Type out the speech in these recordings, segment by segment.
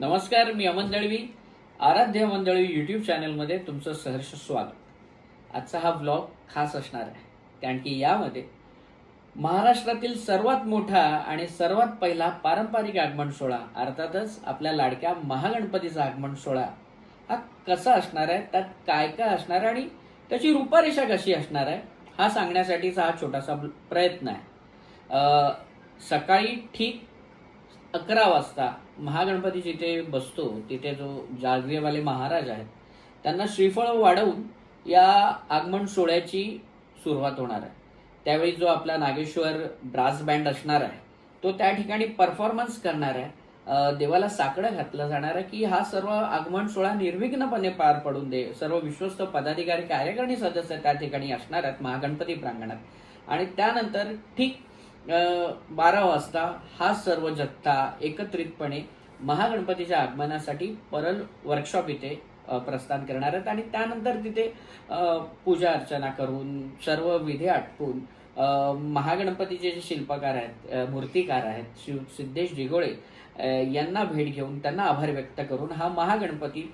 नमस्कार मी अमन दळवी. आराध्य अमन दळवी युट्यूब चॅनलमध्ये तुमचं सहर्ष स्वागत. आजचा हा ब्लॉग खास असणार आहे कारण की यामध्ये महाराष्ट्रातील सर्वात मोठा आणि सर्वात पहिला पारंपरिक आगमन सोहळा अर्थातच आपल्या लाडक्या महागणपतीचा आगमन सोहळा हा कसा असणार आहे त्यात काय काय असणार आहे आणि त्याची रूपरेषा कशी असणार आहे हा सांगण्यासाठीचा हा छोटासा प्रयत्न आहे. सकाळी ठीक अकरा वाजता महागणपती जिथे बसतो तिथे जो जागरेवाले महाराज आहेत त्यांना श्रीफळ वाढवून या आगमन सोहळ्याची सुरुवात होणार आहे. त्यावेळी जो आपला नागेश्वर ब्रास बँड असणार आहे तो त्या ठिकाणी परफॉर्मन्स करणार आहे. देवाला साकडं घातलं जाणार आहे की हा सर्व आगमन सोहळा निर्विघ्नपणे पार पडून दे सर्व विश्वस्त पदाधिकारी कार्यकारिणी सदस्य त्या ठिकाणी असणार आहेत महागणपती प्रांगणात. आणि त्यानंतर ठीक बारा वाजता हा सर्व जत्था एकत्रितपणे महागणपतीच्या आगमनासाठी परल वर्कशॉप इथे प्रस्थान करणार आहेत. आणि त्यानंतर तिथे पूजा अर्चना करून सर्व विधी आटपून महागणपतीचे जे शिल्पकार आहेत मूर्तिकार आहेत शिव सिद्धेश दिगोळे यांना भेट घेऊन त्यांना आभार व्यक्त करून हा महागणपती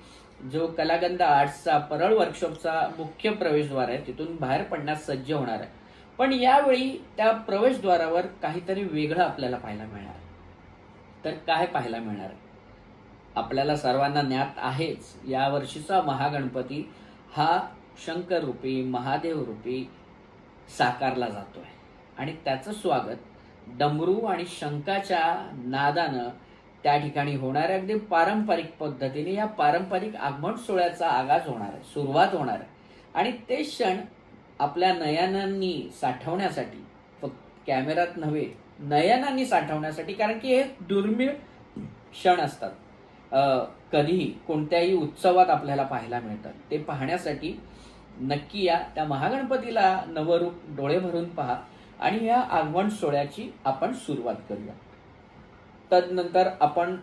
जो कलागंध आर्ट्सचा परळ वर्कशॉपचा मुख्य प्रवेशद्वार आहे तिथून बाहेर पडण्यास सज्ज होणार आहे. पण यावेळी त्या प्रवेशद्वारावर काहीतरी वेगळं आपल्याला पाहायला मिळणार. तर काय पाहायला मिळणार? आपल्याला सर्वांना ज्ञात आहेच यावर्षीचा महागणपती हा शंकर रूपी महादेव रूपी साकारला जातोय. आणि त्याचं स्वागत डमरू आणि शंकाच्या नादानं त्या ठिकाणी होणार आहे. अगदी पारंपरिक पद्धतीने या पारंपरिक आगमन सोहळ्याचा आगाज होणार आहे सुरुवात होणार आहे. आणि ते क्षण आपल्या नयनांनी साठवण्यासाठी फक्त कॅमेरात नव्हे नयनांनी साठवण्यासाठी कारण की हे दुर्मिळ क्षण असतात. कधीही कोणत्याही उत्सवात आपल्याला पाहायला मिळतात. ते पाहण्यासाठी नक्की या त्या महागणपतीला नवरूप डोळे भरून पहा आणि या आगमन सोहळ्याची आपण सुरुवात करूया. तदनंतर आपण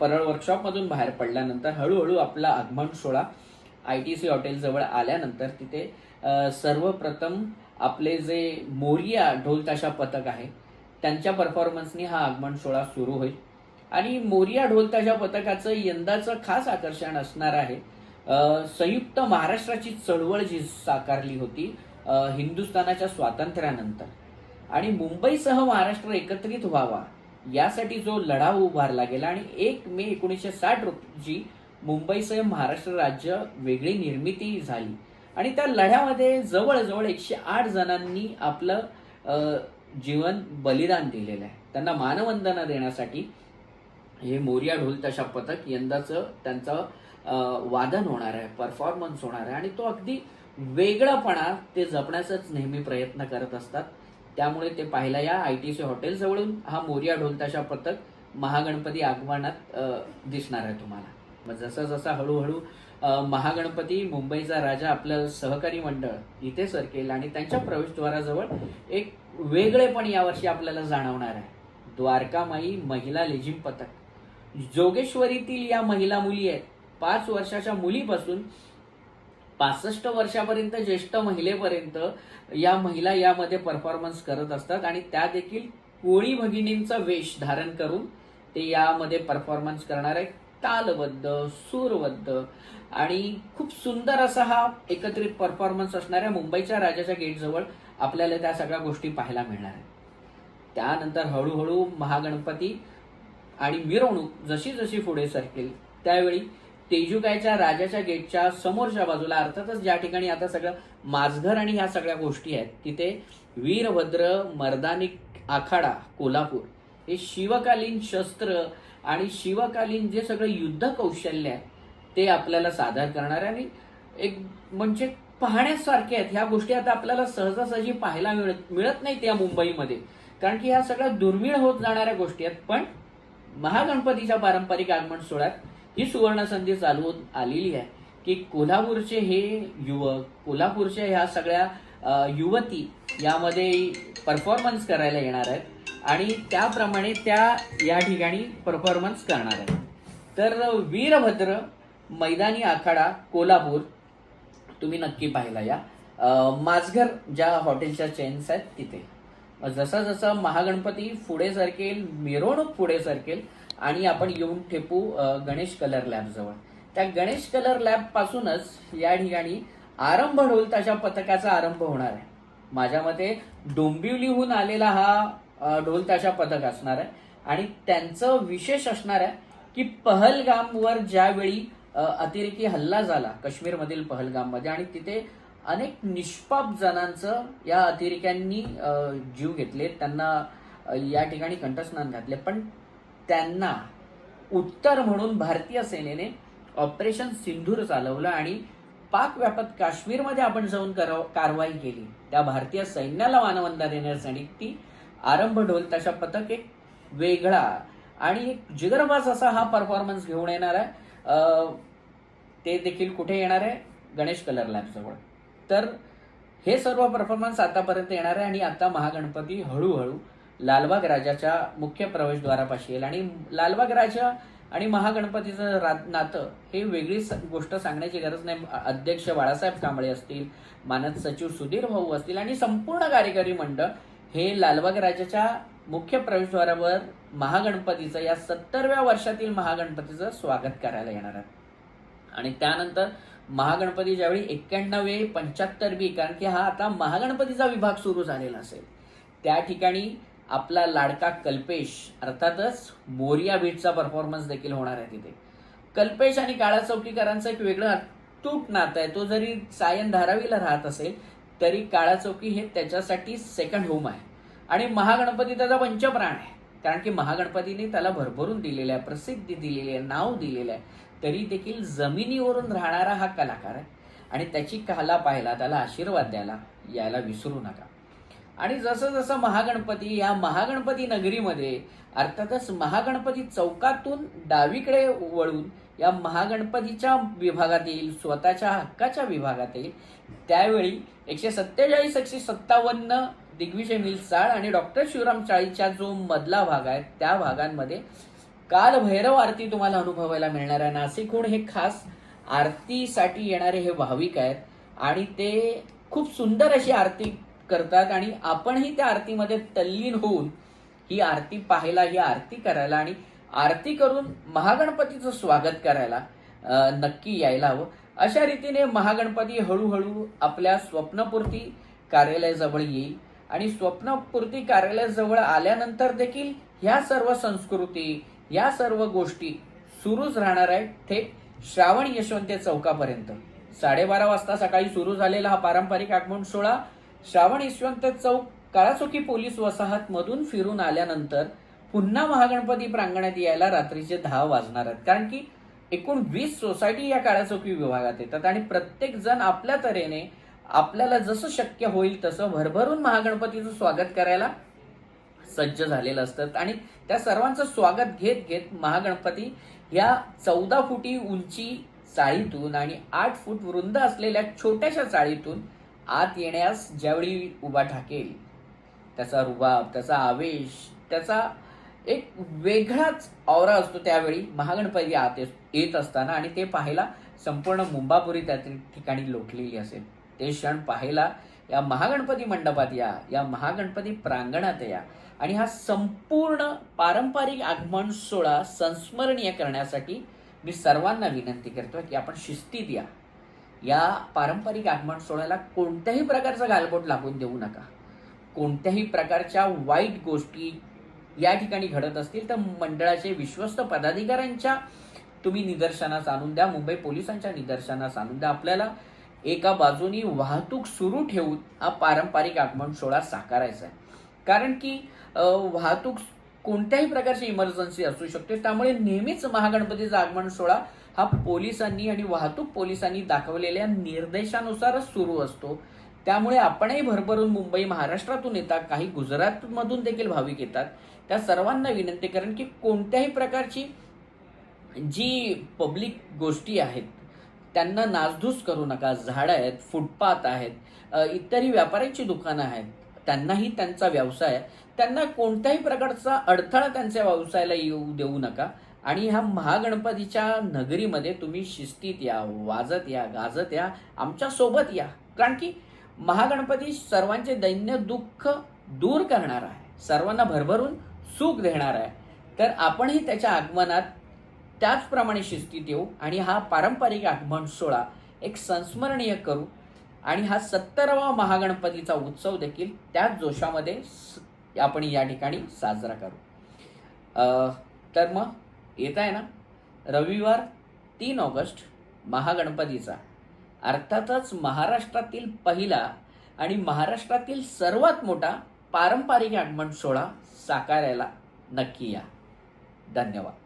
परळ वर्कशॉपमधून बाहेर पडल्यानंतर हळूहळू आपला आगमन सोहळा आय टी सी हॉटेलजवळ आल्यानंतर तिथे सर्वप्रथम आपले जे मोरिया ढोलताशा पथक आहे त्यांच्या परफॉर्मन्सनी हा आगमन सोहळा सुरू होईल. आणि मोरिया ढोलताशा पथकाचं यंदाचं खास आकर्षण असणार आहे संयुक्त महाराष्ट्राची चळवळ जी साकारली होती हिंदुस्थानाच्या स्वातंत्र्यानंतर. आणि मुंबईसह महाराष्ट्र एकत्रित व्हावा यासाठी जो लढा उभारला गेला आणि एक मे एकोणीसशे साठ रोजी मुंबईसह महाराष्ट्र राज्य वेगळी निर्मिती झाली. आणि त्या लढ्यामध्ये जवळजवळ एकशे आठ जणांनी आपलं जीवन बलिदान दिलेलं आहे. त्यांना मानवंदना देण्यासाठी हे मोरिया ढोल तशा पथक यंदाचं त्यांचं वादन होणार आहे परफॉर्मन्स होणार आहे. आणि तो अगदी वेगळापणा ते जपण्याचाच नेहमी प्रयत्न करत असतात. त्यामुळे ते पाहिला या आय टी सी हॉटेलजवळून हा मोरिया ढोलताशा पथक महागणपती आगमनात दिसणार आहे तुम्हाला. मग जसं जसा हळूहळू महागणपती मुंबईचा राजा आपलं सहकारी मंडळ इथे सरकेल आणि त्यांच्या प्रवेशद्वाराजवळ एक वेगळेपण यावर्षी आपल्याला जाणवणार आहे. द्वारकामाई महिला लेझिम पथक. जोगेश्वरीतील या महिला मुली आहेत. पाच वर्षाच्या मुलीपासून पासष्ट वर्षापर्यंत ज्येष्ठ महिलेपर्यंत या महिला यामध्ये परफॉर्मन्स करत असतात आणि त्या देखील कोळी भगिनींचा वेश धारण करून ते यामध्ये परफॉर्मन्स करणार आहे तालबद्ध सूरबद्ध आणि खूप सुंदर असा हा एकत्रित परफॉर्मन्स असणाऱ्या मुंबईच्या राजाच्या गेटजवळ आपल्याला त्या सगळ्या गोष्टी पाहायला मिळणार आहेत. त्यानंतर हळूहळू महागणपती आणि मिरवणूक जशी जशी पुढे सरकेल त्यावेळी तेजुकायच्या राजाच्या गेटच्या समोरच्या बाजूला अर्थातच ज्या ठिकाणी आता सगळं माझघर आणि ह्या सगळ्या गोष्टी आहेत तिथे वीरभद्र मर्दानी आखाडा कोल्हापूर हे शिवकालीन शस्त्र आणि शिवकालीन जे सगळं युद्ध कौशल्य आहे ते आपल्याला सादर करणार आहे. आणि एक म्हणजे पाहण्यासारखे आहेत. ह्या गोष्टी आता आपल्याला सहजासहजी पाहायला मिळत मिळत नाहीत या मुंबईमध्ये. कारण की ह्या सगळ्या दुर्मिळ होत जाणाऱ्या गोष्टी आहेत. पण महागणपतीच्या पारंपरिक आगमन सोहळ्यात ही सुवर्ण संधी होत आलेली आहे की कोल्हापूरचे हे युवक कोल्हापूरच्या ह्या सगळ्या युवती यामध्ये परफॉर्मन्स करायला येणार आहेत. आणि त्याप्रमाणे त्या या ठिकाणी परफॉर्मन्स करणार आहेत तर वीरभद्र मैदानी आखाडा कोल्हापूर तुम्ही नक्की पाहिला या. माझघर ज्या हॉटेलच्या चेन्स आहेत तिथे. जसा जसा महागणपती पुढे सरकेल मिरवणूक पुढे सरकेल आणि आपण येऊन ठेपू गणेश कलर लॅब जवळ. त्या गणेश कलर लॅब पासूनच या ठिकाणी आरंभ ढोल तशा पथकाचा आरंभ होणार आहे. माझ्या मते डोंबिवलीहून आलेला हा ढोल ताशा पथक असणार आहे. आणि त्यांचं विशेष असणार आहे की पहलगामवर ज्यावेळी अतिरेकी हल्ला झाला काश्मीरमधील पहलगाममध्ये आणि तिथे अनेक निष्पाप जणांचं या अतिरेक्यांनी जीव घेतले. त्यांना या ठिकाणी कंठस्नान घातले. पण त्यांना उत्तर म्हणून भारतीय सेनेने ऑपरेशन सिंधूर चालवलं आणि पाक व्यापत काश्मीरमध्ये आपण जाऊन कराव- कारवाई केली. त्या भारतीय सैन्याला मानवंदना देण्यासाठी ती आरंभ ढोल तशा पथक एक वेगळा. आणि एक जिगरबाज असा हा परफॉर्मन्स घेऊन येणार आहे. ते देखील कुठे येणार आहे? गणेश कलर लॅबजवळ तर हे सर्व परफॉर्मन्स आतापर्यंत येणार आहे आणि आता महागणपती हळूहळू लालबाग राजाच्या मुख्य प्रवेशद्वारापाशी येईल. आणि लालबाग राजा आणि महागणपतीचं रा- नातं हे वेगळी स- गोष्ट सांगण्याची गरज नाही. अध्यक्ष बाळासाहेब कांबळे असतील मानद सचिव सुधीर भाऊ असतील आणि संपूर्ण कार्यकारी मंडळ हे लालबाग राजाच्या मुख्य प्रवेशद्वारावर महागणपतीचं या सत्तरव्या वर्षातील महागणपतीचं स्वागत करायला येणार आहे. आणि त्यानंतर महागणपती ज्यावेळी एक्क्याण्णवे पंच्याहत्तर बी कारण की हा आता महागणपतीचा विभाग सुरू झालेला असेल. त्या ठिकाणी आपला लाडका कल्पेश अर्थातच मोरिया बीटचा परफॉर्मन्स देखील होणार आहे तिथे. कल्पेश आणि काळा चौकीकरांचं एक वेगळं अतूट नातं आहे. तो जरी सायन धारावीला राहत असेल तरी काळा चौकी हे त्याच्यासाठी सेकंड होम आहे. आणि महागणपती त्याचा पंचप्राण आहे. कारण की महागणपतीने त्याला भरभरून दिलेलं आहे प्रसिद्धी दिलेली आहे नाव दिलेलं आहे तरी देखील जमिनीवरून राहणारा हा कलाकार आहे. आणि त्याची कला पाहायला त्याला आशीर्वाद द्यायला यायला विसरू नका. आणि जसं जसं महागणपती या महागणपती नगरीमध्ये अर्थातच महागणपती चौकातून डावीकडे वळून या महागणपतीच्या विभागात येईल स्वतःच्या हक्काच्या विभागात येईल. त्यावेळी एकशे सत्तेचाळीस एकशे सत्तावन्न दिग्विजय मिल चाळ आणि डॉक्टर शिवराम चाळीच्या जो मधला भाग आहे त्या भागांमध्ये काल भैरव आरती तुम्हाला अनुभवायला मिळणार आहे. नाशिकहून हे खास आरतीसाठी येणारे हे भाविक आहेत आणि ते खूप सुंदर अशी आरती करतात आणि आपणही त्या आरतीमध्ये तल्लीन होऊन ही आरती पाहायला ही आरती करायला आणि आरती करून महागणपतीचं स्वागत करायला नक्की यायला हवं. अशा रीतीने महागणपती हळूहळू आपल्या स्वप्नपूर्ती कार्यालयाजवळ येईल आणि स्वप्नपूर्ती कार्यालयाजवळ आल्यानंतर देखील ह्या सर्व संस्कृती या सर्व गोष्टी सुरूच राहणार आहेत थेट श्रावण यशवंत चौकापर्यंत. साडेबारा वाजता सकाळी सुरू झालेला हा पारंपरिक आगमन सोहळा श्रावण यशवंत चौक काळाचोकी पोलीस वसाहत मधून फिरून आल्यानंतर पुन्हा महागणपती प्रांगणात यायला रात्रीचे दहा वाजणार आहेत. कारण की एकूण वीस सोसायटी या काळाचोकी विभागात येतात आणि प्रत्येक जण आपल्या तऱ्हेने आपल्याला जसं शक्य होईल तसं भरभरून महागणपतीचं स्वागत करायला सज्ज झालेलं असतात आणि त्या सर्वांचं स्वागत घेत घेत महागणपती या चौदा फुटी उंची चाळीतून आणि आठ फूट वृंद असलेल्या छोट्याशा चाळीतून आत येण्यास ज्यावेळी उभा ठाकेल त्याचा रुबाब त्याचा आवेश त्याचा एक वेगळाच औरा असतो त्यावेळी. महागणपती आत येत असताना आणि ते पाहायला संपूर्ण मुंबापुरी त्या ठिकाणी लोटलेली असेल. ते क्षण पाहायला या महागणपती मंडपात या या महागणपती प्रांगणात या आणि हा संपूर्ण पारंपरिक आगमन सोहळा संस्मरणीय करण्यासाठी मी सर्वांना विनंती करतो की आपण शिस्तीत या. या पारंपरिक आगमन सोहळ्याला कोणत्याही प्रकारचा गालबोट लागून देऊ नका. कोणत्याही प्रकारच्या वाईट गोष्टी या ठिकाणी घडत असतील तर मंडळाचे विश्वस्त पदाधिकाऱ्यांच्या तुम्ही निदर्शनास आणून द्या मुंबई पोलिसांच्या निदर्शनास आणून द्या. आपल्याला एका बाजूनी वाहतूक सुरू ठेवून हा पारंपरिक आगमन सोहळा साकारायचा आहे. कारण की वाहतूक कोणत्याही प्रकारची इमर्जन्सी असू शकते. त्यामुळे नेहमीच महागणपतीचा आगमन सोहळा हा पोलिसांनी आणि वाहतूक पोलिसांनी दाखवलेल्या निर्देशानुसारच सुरू असतो. त्यामुळे आपणही भरभरून मुंबई महाराष्ट्रातून येतात काही गुजरातमधून देखील भाविक येतात. त्या सर्वांना विनंती करेन की कोणत्याही प्रकारची जी पब्लिक गोष्टी आहेत त्यांना नासधूस करू नका. झाडं आहेत फुटपाथ आहेत इतरही इत्यादी व्यापाऱ्यांची दुकानं आहेत त्यांनाही त्यांचा व्यवसाय आहे. त्यांना कोणत्याही प्रकारचा अडथळा त्यांच्या व्यवसायाला येऊ देऊ नका. आणि ह्या महागणपतीच्या नगरीमध्ये तुम्ही शिस्तीत या वाजत या गाजत या आमच्यासोबत या. कारण की महागणपती सर्वांचे दैन्य दुःख दूर करणार आहे. सर्वांना भरभरून सुख देणार आहे. तर आपणही त्याच्या आगमनात त्याचप्रमाणे शिस्तीत येऊ आणि हा पारंपरिक आगमन सोहळा एक संस्मरणीय करू. आणि हा सत्तरावा महागणपतीचा उत्सव देखील त्याच जोशामध्ये स- आपण या ठिकाणी साजरा करू. तर मग येत आहे ना? रविवार तीन ऑगस्ट महागणपतीचा. अर्थातच महाराष्ट्रातील पहिला आणि महाराष्ट्रातील सर्वात मोठा पारंपरिक आगमन सोहळा साकारायला नक्की या. धन्यवाद.